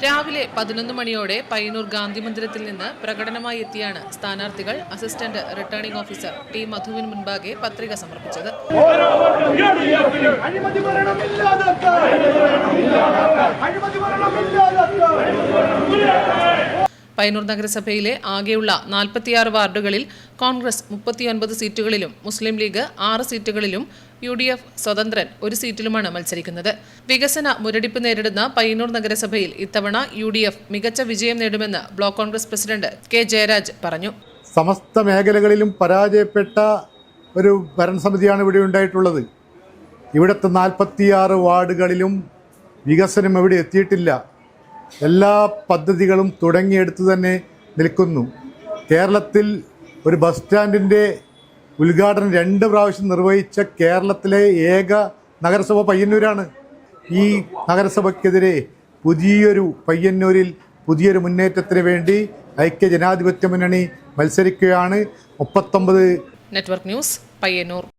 രാവിലെ പതിനൊന്ന് മണിയോടെ പയ്യന്നൂർ ഗാന്ധി മന്ദിരത്തിൽ നിന്ന് പ്രകടനമായി എത്തിയാണ് സ്ഥാനാർത്ഥികൾ അസിസ്റ്റന്റ് റിട്ടേണിംഗ് ഓഫീസർ ടി മധുവിന് മുൻപാകെ പത്രിക സമർപ്പിച്ചത്. പയ്യന്നൂർ നഗരസഭയിലെ ആകെയുള്ള നാൽപ്പത്തിയാറ് വാർഡുകളിൽ കോൺഗ്രസ് മുപ്പത്തിയൊൻപത് സീറ്റുകളിലും മുസ്ലിം ലീഗ് ആറ് സീറ്റുകളിലും യു ഡി എഫ് സ്വതന്ത്രൻ ഒരു സീറ്റിലുമാണ് മത്സരിക്കുന്നത്. വികസന മുരടിപ്പ് നേരിടുന്ന പയ്യന്നൂർ നഗരസഭയിൽ ഇത്തവണ യു മികച്ച വിജയം നേടുമെന്ന് block Congress president K Jayaraj പറഞ്ഞു. സമസ്ത മേഖലകളിലും പരാജയപ്പെട്ട ഒരു ഭരണസമിതിയാണ് ഇവിടെ ഉണ്ടായിട്ടുള്ളത്. ഇവിടുത്തെ നാൽപ്പത്തിയാറ് വാർഡുകളിലും വികസനം എവിടെ എത്തിയിട്ടില്ല. എല്ലാ പദ്ധതികളും തുടങ്ങിയെടുത്ത് തന്നെ നിൽക്കുന്നു. കേരളത്തിൽ ഒരു ബസ് സ്റ്റാൻഡിന്റെ ഉദ്ഘാടനം രണ്ട് പ്രാവശ്യം നിർവഹിച്ച കേരളത്തിലെ ഏക നഗരസഭ പയ്യന്നൂരാണ്. ഈ നഗരസഭയ്ക്കെതിരെ പുതിയൊരു പയ്യന്നൂരിൽ പുതിയൊരു മുന്നേറ്റത്തിന് വേണ്ടി ഐക്യ ജനാധിപത്യ മുന്നണി മത്സരിക്കുകയാണ്. മുപ്പത്തൊമ്പത് നെറ്റ്വർക്ക് ന്യൂസ് പയ്യന്നൂർ.